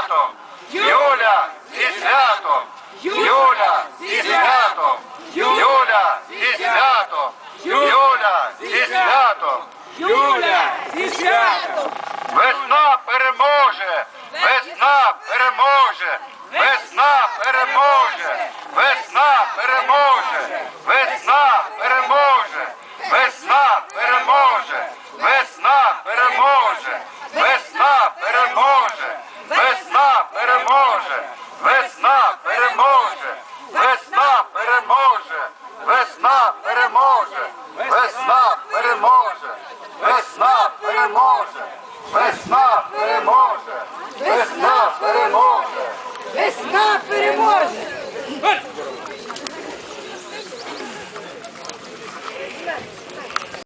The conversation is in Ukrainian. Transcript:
святом! Юля зі святом! Юля зі святом! Юля зі святом! Юля зі святом! Юля зі святом! Весна переможе! Весна переможе! Весна переможе! Весна переможе! Переможе! Весна переможе! Весна переможе! Весна переможе! Весна переможе! Весна переможе! Весна переможе! Весна переможе! Весна переможе!